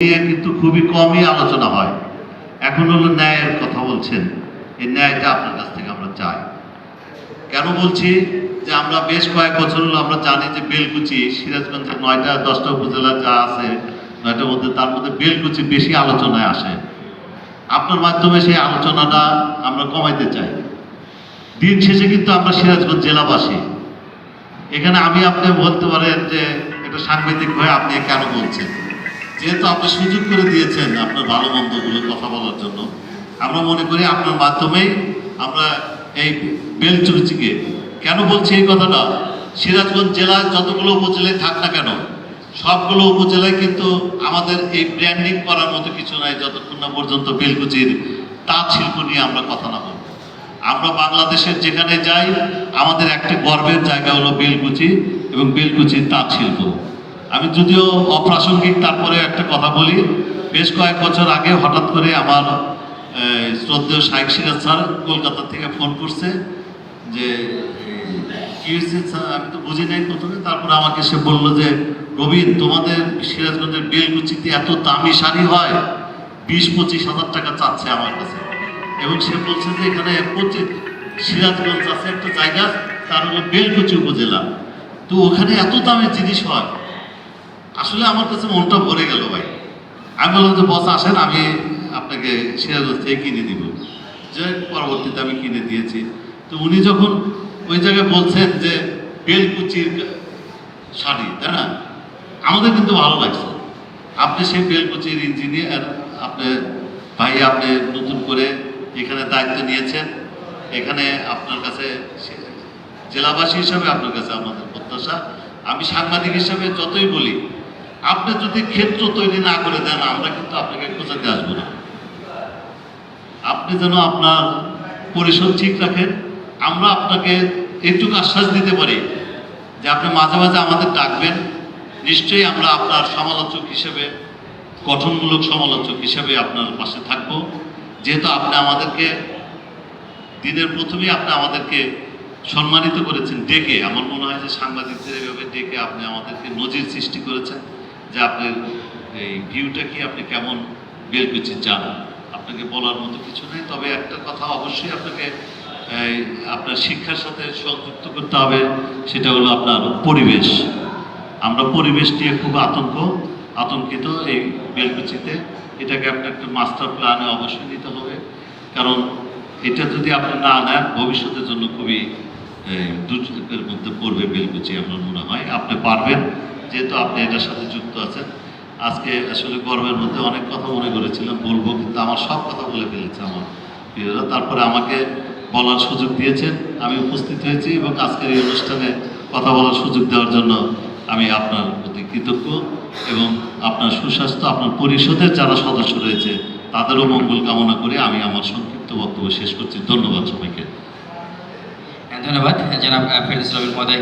নিয়ে কিন্তু খুবই কমই আলোচনা হয়। এখন হলো ন্যায়ের কথা বলছেন। এই ন্যায়টা আপনার কাছ থেকে আমরা চাই। কেন বলছি? যে আমরা বেশ কয়েক বছর হলো আমরা জানি যে বেলকুচি সিরাজগঞ্জের নয়টা, দশটা উপজেলা যা আছে, নয়টার মধ্যে তার মধ্যে বেলকুচি বেশি আলোচনায় আসে। আপনার মাধ্যমে সেই আলোচনাটা আমরা কমাইতে চাই। দিন শেষে কিন্তু আমরা সিরাজগঞ্জ জেলাবাসী। এখানে আমি আপনি বলতে পারেন যে এটা সাংবাদিক হয়ে আপনি কেন বলছেন? যেহেতু আপনি সুযোগ করে দিয়েছেন আপনার ভালো মন্দগুলো কথা বলার জন্য, আমরা মনে করি আপনার মাধ্যমেই আমরা এই বেলচুরিচিকে, কেন বলছি এই কথাটা? সিরাজগঞ্জ জেলা যতগুলো উপজেলায় থাক না কেন, সবগুলো উপজেলায় কিন্তু আমাদের এই ব্র্যান্ডিং করার মতো কিছু নাই, যতক্ষণ না পর্যন্ত বেলকুচির তাঁত শিল্প নিয়ে আমরা কথা না বলব। আমরা বাংলাদেশের যেখানে যাই, আমাদের একটা গর্বের জায়গা হলো বেলকুচি এবং বেলকুচির তাঁত শিল্প। আমি যদিও অপ্রাসঙ্গিক, তারপরে একটা কথা বলি। বেশ কয়েক বছর আগে হঠাৎ করে আমার শ্রদ্ধেয় শাইক সিরাজ স্যার কলকাতা থেকে ফোন করছে যে আমি তো বুঝি নাই প্রথমে। তারপরে আমাকে সে বলল যে, রবীন, তোমাদের সিরাজগঞ্জের বেলকুচিতে এত দামি শাড়ি হয়, বিশ পঁচিশ হাজার টাকা চাচ্ছে আমার কাছে। এবং সে বলছে যে, এখানে পঁচিশ, সিরাজগঞ্জ আছে একটা জায়গা, তার হলো বেলকুচি উপজেলা। তো ওখানে এত দামের জিনিস হয় আসলে আমার কাছে মনটা ভরে গেল ভাই। আমি বললাম যে, বস, আসেন, আমি আপনাকে সিরাজগঞ্জ থেকে কিনে দিব। যে, পরবর্তীতে আমি কিনে দিয়েছি। তো উনি যখন ওই জায়গায় বলছেন যে, বেলকুচির শাড়ি, তাই না? আমাদের কিন্তু ভালো লাগছে। আপনি সেই বেলকুচির ইঞ্জিনিয়ার আপনি ভাই, আপনি নতুন করে এখানে দায়িত্ব নিয়েছেন। এখানে আপনার কাছে জেলাবাসী হিসাবে আপনার কাছে আমাদের প্রত্যাশা। আমি সাংবাদিক হিসাবে যতই বলি আপনি যদি ক্ষেত্র তৈরি না করে দেন, আমরা কিন্তু আপনাকে খোঁজাতে আসব না। আপনি যেন আপনার পরিশোধ ঠিক রাখেন, আমরা আপনাকে এইটুকু আশ্বাস দিতে পারি যে আপনি মাঝে মাঝে আমাদের ডাকবেন। নিশ্চয়ই আমরা আপনার সমালোচক হিসেবে, গঠনমূলক সমালোচক হিসেবে আপনার পাশে থাকব। যেহেতু আপনি আমাদেরকে দিনের প্রথমেই আপনি আমাদেরকে সম্মানিত করেছেন, ডেকে, আমার মনে হয় যে সাংবাদিকদের এভাবে ডেকে আপনি আমাদেরকে নজির সৃষ্টি করেছেন। যে আপনার এই ভিউটা কি আপনি কেমন বের করছি চান আপনাকে বলার মতো কিছু নেই, তবে একটা কথা অবশ্যই আপনাকে আপনার শিক্ষার সাথে সংযুক্ত করতে হবে, সেটা হলো আপনার পরিবেশ। আমরা পরিবেশ নিয়ে খুব আতঙ্ক, আতঙ্কিত এই বেলকুচিতে এটাকে আপনার একটা মাস্টার প্ল্যানে অবশ্যই নিতে হবে, কারণ এটা যদি আপনি না নেন, ভবিষ্যতের জন্য খুবই দুর্যোগের মধ্যে পড়বে বেলকুচি আমার মনে হয়। আপনি পারবেন যেহেতু আপনি এটার সাথে যুক্ত আছেন, আজকে আসলে গর্বের মধ্যে অনেক কথা মনে করেছিলাম, বলব, কিন্তু আমার সব কথা বলে ফেলেছে আমার প্রিয়রা। তারপরে আমাকে বলার সুযোগ দিয়েছেন, আমি উপস্থিত হয়েছি এবং আজকের এই অনুষ্ঠানে কথা বলার সুযোগ দেওয়ার জন্য আমি আপনার প্রতি কৃতজ্ঞ এবং আপনার সুস্বাস্থ্য, আপনার পরিষদের যারা সদস্য রয়েছে, তাদেরও মঙ্গল কামনা করে আমি আমার সংক্ষিপ্ত বক্তব্য শেষ করছি। ধন্যবাদ সবাইকে। ধন্যবাদ। জনাব ফেরদৌস মহোদয়।